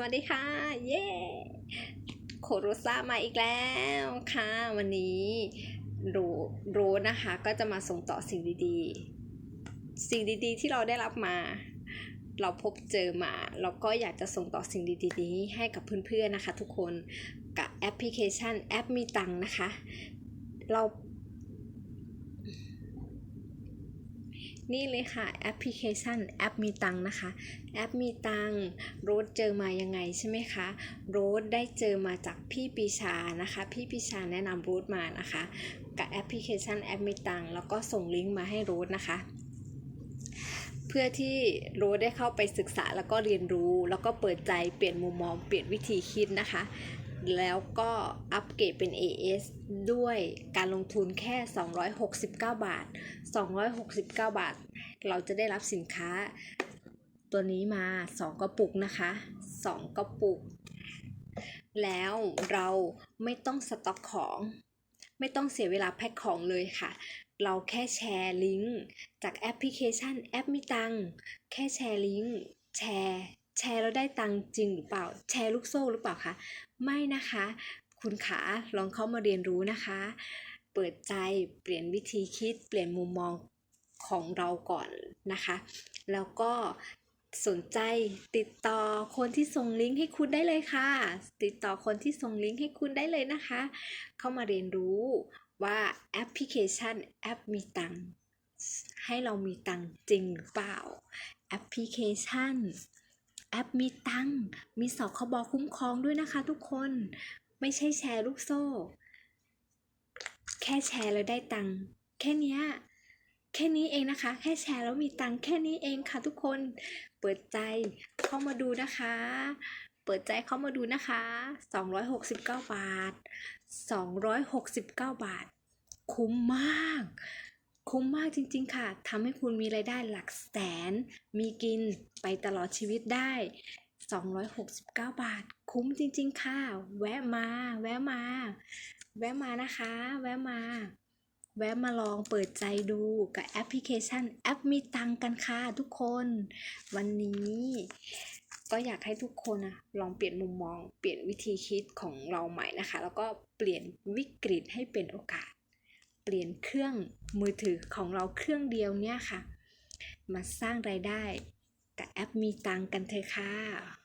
สวัสดีค่ะ เย้โคโรซ่ามาอีกแล้วค่ะ วันนี้รู้รู้นะคะก็จะมาส่งต่อสิ่งดีๆ สิ่งดีๆ ที่เราได้รับมา เราพบเจอมาเราก็อยากจะส่งต่อสิ่งดีๆ นี้ให้กับเพื่อนๆนะคะ ทุกคนกับแอปพลิเคชันแอปมีตังนะคะ เรา นี่เลยค่ะแอปพลิเคชันแอปมีตังนะคะ แอปมีตังโรสเจอมายังไงใช่ไหมคะโรสได้เจอมาจากพี่ปีชานะคะ พี่ปีชาแนะนำโรสมานะคะ กับแอปพลิเคชันแอปมีตังแล้วก็ส่งลิงก์มาให้โรสนะคะ เพื่อที่โรสได้เข้าไปศึกษาแล้วก็เรียนรู้ แล้วก็เปิดใจเปลี่ยนมุมมองเปลี่ยนวิธีคิดนะคะ แล้วก็อัปเกรดเป็น AS ด้วยการลงทุนแค่ 269 บาท 269 บาท เราจะได้รับสินค้าตัวนี้มา 2 กระปุกนะคะ 2 กระปุก แล้วเราไม่ต้องสต็อกของ ไม่ต้องเสียเวลาแพ็คของเลยค่ะ เราแค่แชร์ลิงก์จากแอปพลิเคชันแอปมีตัง แค่แชร์ลิงก์แชร์ แชร์แล้วได้ตังค์จริงหรือเปล่า แชร์ลูกโซ่หรือเปล่าคะ ไม่นะคะ คุณขาลองเข้ามาเรียนรู้นะคะ เปิดใจเปลี่ยนวิธีคิด เปลี่ยนมุมมองของเราก่อนนะคะ แล้วก็สนใจติดต่อคนที่ส่งลิงก์ให้คุณได้เลยค่ะ ติดต่อคนที่ส่งลิงก์ให้คุณได้เลยนะคะ เข้ามาเรียนรู้ว่าแอปพลิเคชันแอปมีตังให้เรามีตังจริงหรือเปล่าแอปพลิเคชัน แอปมีตังมีสคบคุ้มครองด้วยนะคะทุกคน ไม่ใช่แชร์ลูกโซ่ แค่แชร์แล้วได้ตังค์แค่นี้แค่นี้เองนะคะ แค่แชร์แล้วมีตังค์แค่นี้เองค่ะทุกคนเปิดใจเข้ามาดูนะคะ เปิดใจเข้ามาดูนะคะ 269 บาท 269 บาท คุ้มมาก คุ้มมากจริง ๆ ค่ะทำให้คุณมีรายได้หลักแสน มีกินไปตลอดชีวิตได้ 269 บาท คุ้มจริง ๆ ค่ะ แวะมา แวะมา แวะมานะคะ แวะมา แวะมาลองเปิดใจดูกับแอปพลิเคชันแอปมีตังกันค่ะทุกคน วันนี้ก็อยากให้ทุกคนนะลองเปลี่ยนมุมมอง เปลี่ยนวิธีคิดของเราใหม่นะคะ แล้วก็เปลี่ยนวิกฤตให้เป็นโอกาส ปลี่ยนเครื่องมือถือของเราเครื่องเดียวเนี่ยค่ะ มาสร้างรายได้กับแอปมีตังกันเถอะค่ะ